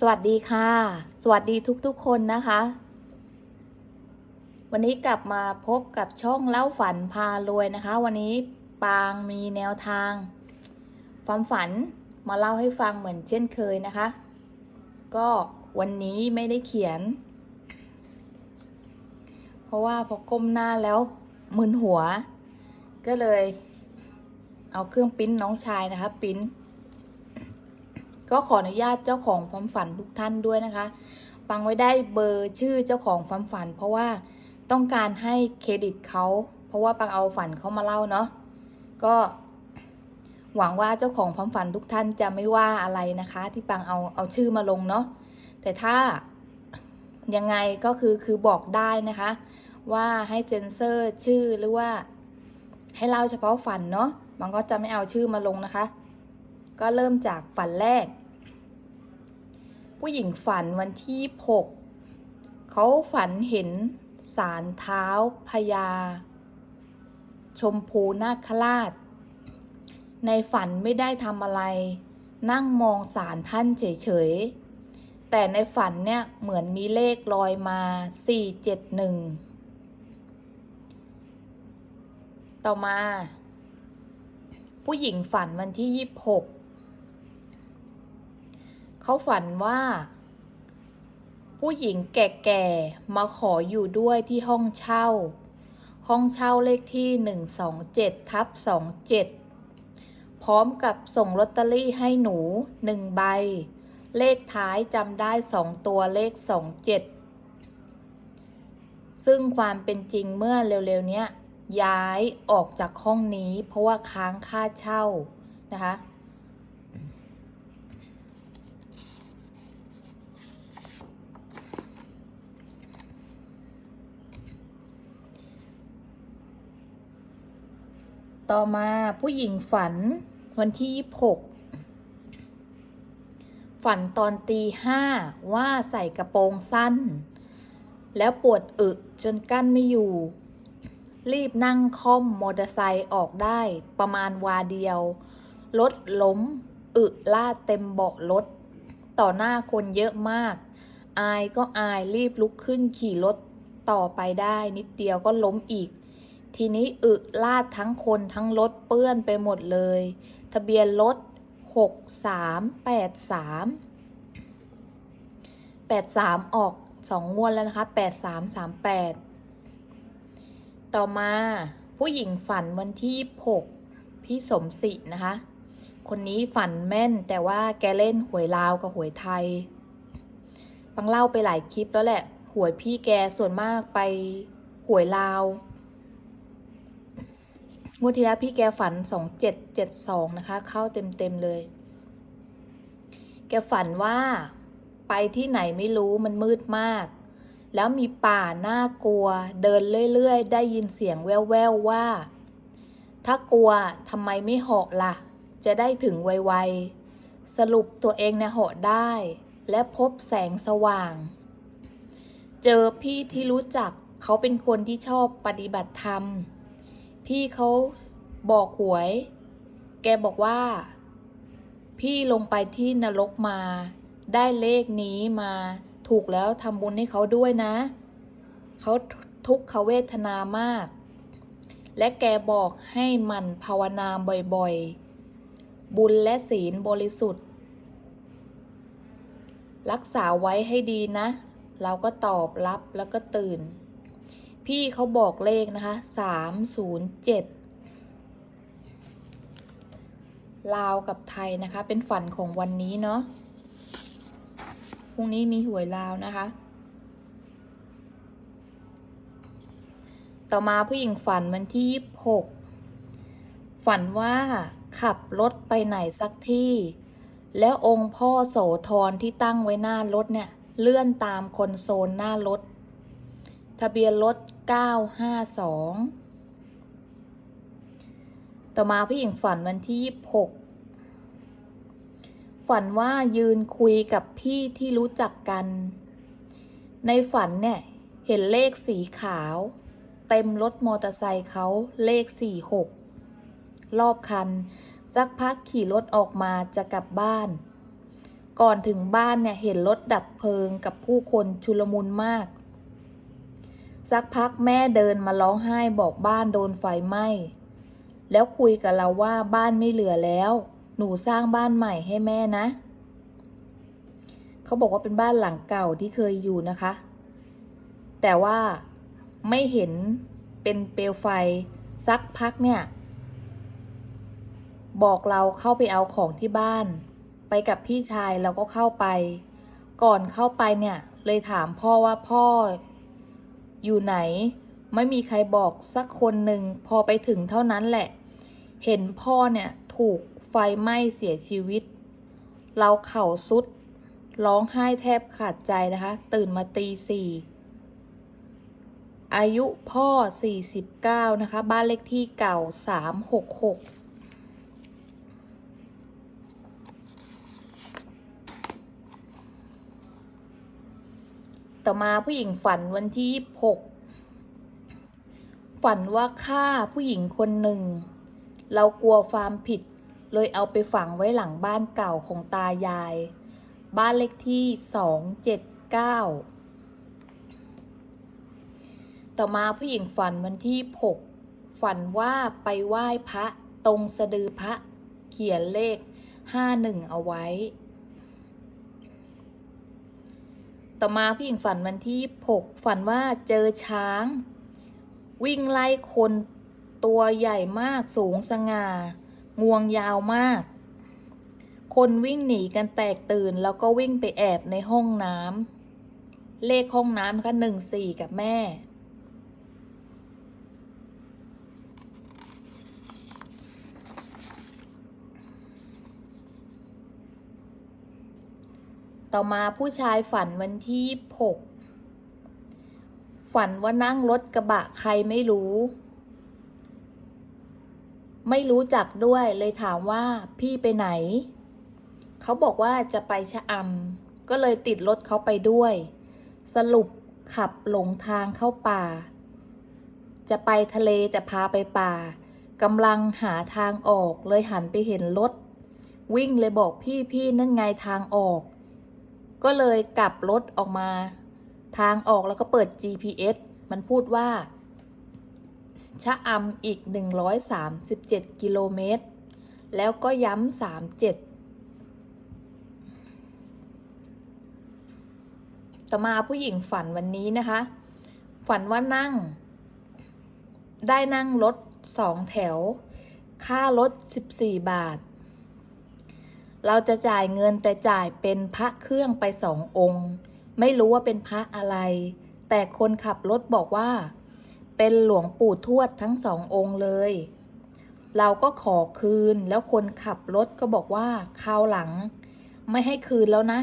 สวัสดีค่ะ สวัสดีทุกๆคนนะคะ วันนี้กลับมาพบกับช่องเล่าฝันพารวยนะคะ วันนี้ปางมีแนวทาง ความฝันมาเล่าให้ฟังเหมือนเช่นเคยนะคะ ก็วันนี้ไม่ได้เขียน เพราะว่าพอก้มหน้าแล้วมึนหัว ก็เลย เอาเครื่องปิ้นน้องชายนะคะ ปิ้น ก็ขออนุญาตเจ้าของความฝันทุกท่านด้วยนะคะฟังไว้ได้เบอร์ชื่อเจ้าของความฝัน เพราะว่าต้องการให้เครดิตเขาเพราะว่าปังเอาฝันเขามาเล่าเนาะก็หวังว่าเจ้าของความฝันทุกท่านจะไม่ว่าอะไรนะคะ ที่ปังเอาเอาชื่อมาลงเนาะแต่ถ้ายังไงก็คือคือบอกได้นะคะ ว่าให้เซ็นเซอร์ชื่อหรือว่า ให้เล่าเฉพาะฝันเนาะมันก็จะไม่เอาชื่อมาลงนะคะ ก็เริ่มจากฝันแรก ผู้หญิงฝันวันที่หกเขาฝันเห็นสารเท้าพญา ชมพูนาคราช ในฝันไม่ได้ทำอะไร นั่งมองสารท่านเฉยๆ แต่ในฝันเนี่ยเหมือนมีเลขลอยมาสี่เจ็ดหนึ่งต่อมา ผู้หญิงฝันวันที่ยี่หก เขาฝันว่า ผู้หญิงแก่ๆ มาขออยู่ด้วยที่ห้องเช่า ห้องเช่าเลขที่หนึ่งสองเจ็ดทับสองเจ็ดพร้อมกับส่งลอตเตอรี่ให้หนูหนึ่งใบ เลขท้ายจำได้สองตัวเลขสองเจ็ดซึ่งความเป็นจริงเมื่อเร็วๆ เนี้ยย้ายออกจากห้องนี้เพราะว่าค้างค่าเช่านะคะ ต่อมาผู้หญิงฝันวันที่ 26 ฝันตอนตีห้าว่าใส่กระโปรงสั้น แล้วปวดอึจนกั้นไม่อยู่ รีบนั่งค่อมมอเตอร์ไซค์ออกได้ประมาณวาเดียว รถล้ม อึลาดเต็มเบาะรถ ต่อหน้าคนเยอะมาก อายก็อายรีบลุกขึ้นขี่รถต่อไปได้นิดเดียวก็ล้มอีก ทีนี้อึลาดทั้งคนทั้งรถเปื้อนไปหมดเลย ทะเบียนรถหกสามแปดสามแปดสามออกสองงวดแล้วนะคะแปดสามสามแปดต่อมาผู้หญิงฝันวันที่หกพี่สมศรีนะคะ คนนี้ฝันแม่นแต่ว่าแกเล่นหวยลาวกับหวยไทยฟังเล่าไปหลายคลิปแล้วแหละ หวยพี่แกส่วนมากไปหวยลาว งวดที่แล้วพี่แกฝันสองเจ็ดเจ็ดสองนะคะ เข้าเต็มเต็มเลย แกฝันว่าไปที่ไหนไม่รู้มันมืดมาก แล้วมีป่าน่ากลัว เดินเรื่อยๆ ได้ยินเสียงแว่วๆว่า ถ้ากลัวทำไมไม่เหาะล่ะ จะได้ถึงไวๆ สรุปตัวเองเนี่ยเหาะได้ และพบแสงสว่าง เจอพี่ที่รู้จักเขาเป็นคนที่ชอบปฏิบัติธรรม พี่เขาบอกหวย แกบอกว่า พี่ลงไปที่นรกมา ได้เลขนี้มาถูกแล้วทำบุญให้เขาด้วยนะ เขาทุกขเวทนามาก และแกบอกให้มันภาวนาบ่อยๆ บุญและศีลบริสุทธิ์ รักษาไว้ให้ดีนะ เราก็ตอบรับแล้วก็ตื่น พี่เขาบอกเลขนะคะสามศูนย์เจ็ดลาวกับไทยนะคะ เป็นฝันของวันนี้เนาะ พรุ่งนี้มีหวยลาวนะคะ ต่อมาผู้หญิงฝันวันที่ยี่หกฝันว่าขับรถไปไหนสักที่ แล้วองค์พ่อโสธรที่ตั้งไว้หน้ารถเนี่ย เลื่อนตามคนโซนหน้ารถ ทะเบียนรถ 952 ต่อมาผู้หญิงฝันวันที่ 26 ฝันว่ายืนคุยกับพี่ที่รู้จักกัน ในฝันเนี่ย เห็นเลขสีขาว เต็มรถมอเตอร์ไซค์เขาเลข 46 รอบคัน สักพักขี่รถออกมาจะกลับบ้าน ก่อนถึงบ้านเนี่ย เห็นรถดับเพลิงกับผู้คนชุลมุนมาก สักพักแม่เดินมาร้องไห้บอกบ้านโดนไฟไหม้ แล้วคุยกับเราว่าบ้านไม่เหลือแล้ว หนูสร้างบ้านใหม่ให้แม่นะ เขาบอกว่าเป็นบ้านหลังเก่าที่เคยอยู่นะคะ แต่ว่าไม่เห็นเป็นเปลวไฟสักพักเนี่ย บอกเราเข้าไปเอาของที่บ้าน ไปกับพี่ชายเราก็เข้าไป ก่อนเข้าไปเนี่ยเลยถามพ่อว่าพ่อ อยู่ไหน ไม่มีใครบอกสักคนหนึ่งพอไปถึงเท่านั้นแหละ เห็นพ่อเนี่ยถูกไฟไหม้เสียชีวิต เราเข่าสุด ร้องไห้แทบขาดใจนะคะ ตื่นมาตีสี่อายุพ่อ 49 นะคะ บ้านเลขที่เก่า 366 ต่อมาผู้หญิงฝันวันที่26ฝันว่าฆ่าผู้หญิงคนหนึ่ง เรากลัวความผิด เลยเอาไปฝังไว้หลังบ้านเก่าของตายาย บ้านเลขที่279ต่อมาผู้หญิงฝันวันที่6ฝันว่าไปไหว้พระตรงสะดือพระเขียนเลข51เอาไว้ ต่อมาผู้หญิงฝันวันที่6ฝันว่าเจอช้าง วิ่งไล่คนตัวใหญ่มากสูงสง่า งวงยาวมาก คนวิ่งหนีกันแตกตื่น แล้วก็วิ่งไปแอบในห้องน้ำเลขห้องน้ำนะคะหนึ่งสี่กับแม่ ต่อมาผู้ชายฝันวันที่หกฝันว่านั่งรถกระบะใครไม่รู้ ไม่รู้จักด้วยเลยถามว่าพี่ไปไหน เขาบอกว่าจะไปชะอำก็เลยติดรถเขาไปด้วย สรุปขับหลงทางเข้าป่า จะไปทะเลแต่พาไปป่ากำลังหาทางออกเลยหันไปเห็นรถวิ่งเลยบอกพี่พี่นั่นไงทางออก ก็เลยกลับรถออกมา ทางออกแล้วก็เปิด GPS มันพูดว่า ชะอำอีก 137 กิโลเมตร แล้วก็ย้ำ37ต่อมาผู้หญิงฝันวันนี้นะคะ ฝันว่านั่ง ได้นั่งรถสองแถว ค่ารถ 14 บาท เราจะจ่ายเงินแต่จ่ายเป็นพระเครื่องไปสององค์ ไม่รู้ว่าเป็นพระอะไร แต่คนขับรถบอกว่า เป็นหลวงปู่ทวดทั้งสององค์เลย เราก็ขอคืนแล้วคนขับรถก็บอกว่าคราวหลัง ไม่ให้คืนแล้วนะ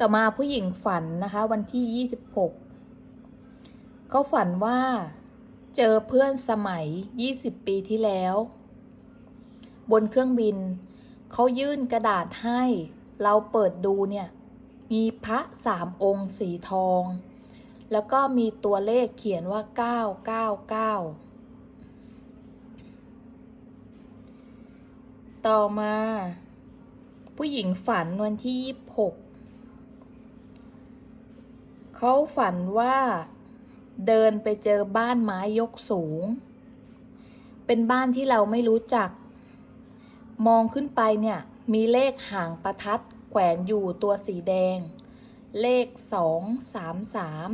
ต่อมาผู้หญิงฝันนะคะ วันที่ 26 เขาฝันว่าเจอเพื่อนสมัย 20 ปีที่แล้ว บนเครื่องบิน เขายื่นกระดาษให้ เราเปิดดูเนี่ย มีพระสามองค์สีทอง แล้วก็มีตัวเลขเขียนว่า 999ต่อมา ผู้หญิงฝันวันที่ 26 เขาฝันว่าเดินไปเจอบ้านไม้ยกสูง เป็นบ้านที่เราไม่รู้จัก มองขึ้นไปเนี่ย มีเลขหางประทัดแขวนอยู่ตัวสีแดง เลขสองสามสาม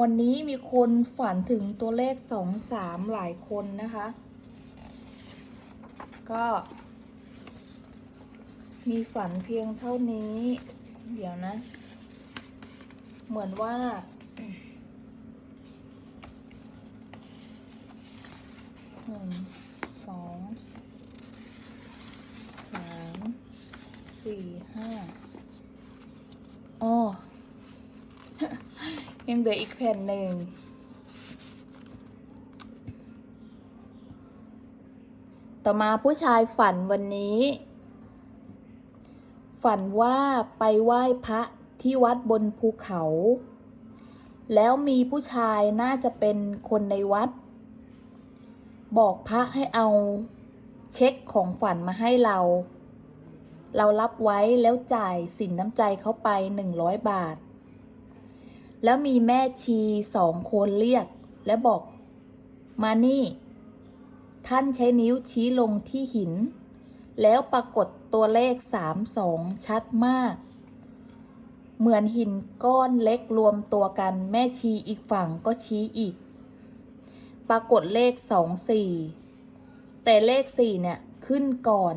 วันนี้มีคนฝันถึงตัวเลขสองสามหลายคนนะคะ ก็ มีฝันเพียงเท่านี้ เดี๋ยวนะ เหมือนว่า หนึ่ง สอง สาม สี่ ห้าอ๋อ ยังเหลืออีกแผ่นหนึ่งต่อมาผู้ชายฝันวันนี้ ฝันว่าไปไหว้พระ ที่วัดบนภูเขา แล้วมีผู้ชายน่าจะเป็นคนในวัด บอกพระให้เอาเช็คของฝันมาให้เรา เรารับไว้แล้วจ่ายสินน้ำใจเขาไปหนึ่งร้อยบาท แล้วมีแม่ชีสองคนเรียกและบอก มานี่ ท่านใช้นิ้วชี้ลงที่หิน แล้วปรากฏตัวเลขสามสองชัดมาก เหมือนหินก้อนเล็กรวมตัวกัน แม่ชีอีกฝั่งก็ชี้อีก ปรากฏเลขสองสี่แต่เลขสี่เนี่ยขึ้นก่อน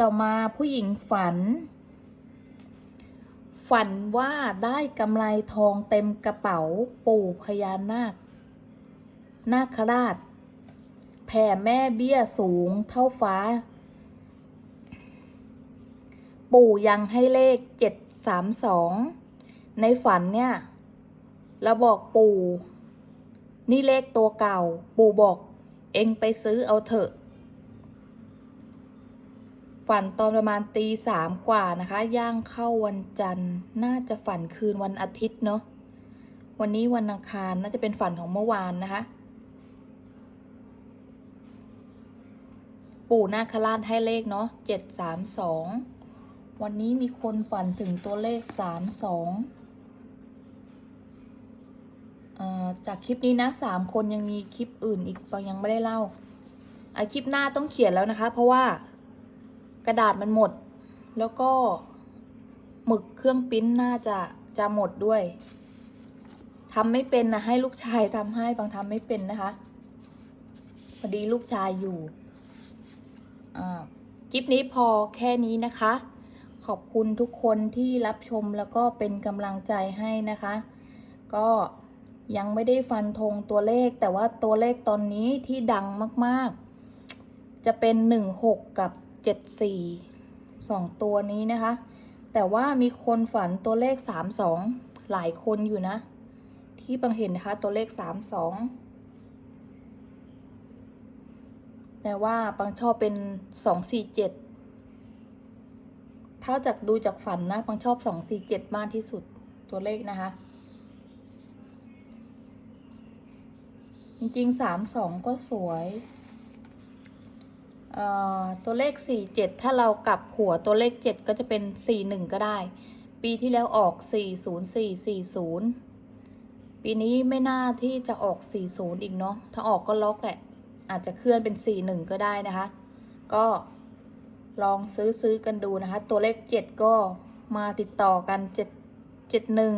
ต่อมาผู้หญิงฝัน ฝันว่าได้กำไรทองเต็มกระเป๋าปู่พญานาค นาคราช ผ่แม่เบี้ยสูงเท่าฟ้า ปู่ยังให้เลขเจ็ดสามสอง ในฝันเนี่ยเราบอกปู่ นี่เลขตัวเก่า ปู่บอก เอ็งไปซื้อเอาเถอะ ฝันตอนประมาณตีสามกว่านะคะ ย่างเข้าวันจันทร์ น่าจะฝันคืนวันอาทิตย์เนาะ วันนี้วันอังคารน่าจะเป็นฝันของเมื่อวานนะคะ ปู่นาคราชให้เลขเนาะเจ็ดสามสองวันนี้มีคนฝันถึงตัวเลขสามสองจากคลิปนี้นะสามคนยังมีคลิปอื่นอีกยังไม่ได้เล่าไอคลิปหน้าต้องเขียนแล้วนะคะ เพราะว่ากระดาษมันหมด แล้วก็หมึกเครื่องปิ้นน่าจะจะหมดด้วยทำไม่เป็นนะให้ลูกชายทำให้บางทำไม่เป็นนะคะพอดีลูกชายอยู่ คลิปนี้พอแค่นี้นะคะ ขอบคุณทุกคนที่รับชมแล้วก็เป็นกำลังใจให้นะคะ ก็ยังไม่ได้ฟันธงตัวเลข แต่ว่าตัวเลขตอนนี้ที่ดังมากๆ จะเป็น16กับ74 2 ตัวนี้นะคะ แต่ว่ามีคนฝันตัวเลข 32 หลายคนอยู่นะ ที่บังเห็นนะคะตัวเลข 32 แต่ว่าบางชอบเป็นสองสี่เจ็ดถ้าจากดูจากฝันนะบางชอบสองสี่เจ็ดมากที่สุดตัวเลขนะคะ จริงๆสามสองก็สวยตัวเลขสี่เจ็ดถ้าเรากลับหัวตัวเลขเจ็ดก็จะเป็นสี่หนึ่งก็ได้ ปีที่แล้วออกสี่ศูนย์สี่สี่ศูนย์ปีนี้ไม่น่าที่จะออกสี่ศูนย์อีกเนาะ ถ้าออกก็ล็อกแหละ อาจจะเคลื่อนเป็นสี่หนึ่งก็ได้นะคะ ก็ลองซื้อซื้อกันดูนะคะ ตัวเลขเจ็ดก็มาติดต่อกันเจ็ดเจ็ดหนึ่ง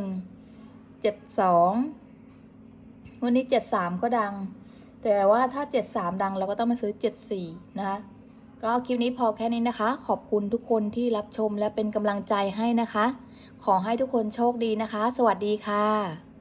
เจ็ดสอวันนี้เจ็ดสามก็ดัง แต่ว่าถ้าเจ็ดสามดังเราก็ต้องมาซื้อเจ็ดสี่นะคะ ก็คลิปนี้พอแค่นี้นะคะ ขอบคุณทุกคนที่รับชมและเป็นกำลังใจให้นะคะ ขอให้ทุกคนโชคดีนะคะ สวัสดีค่ะ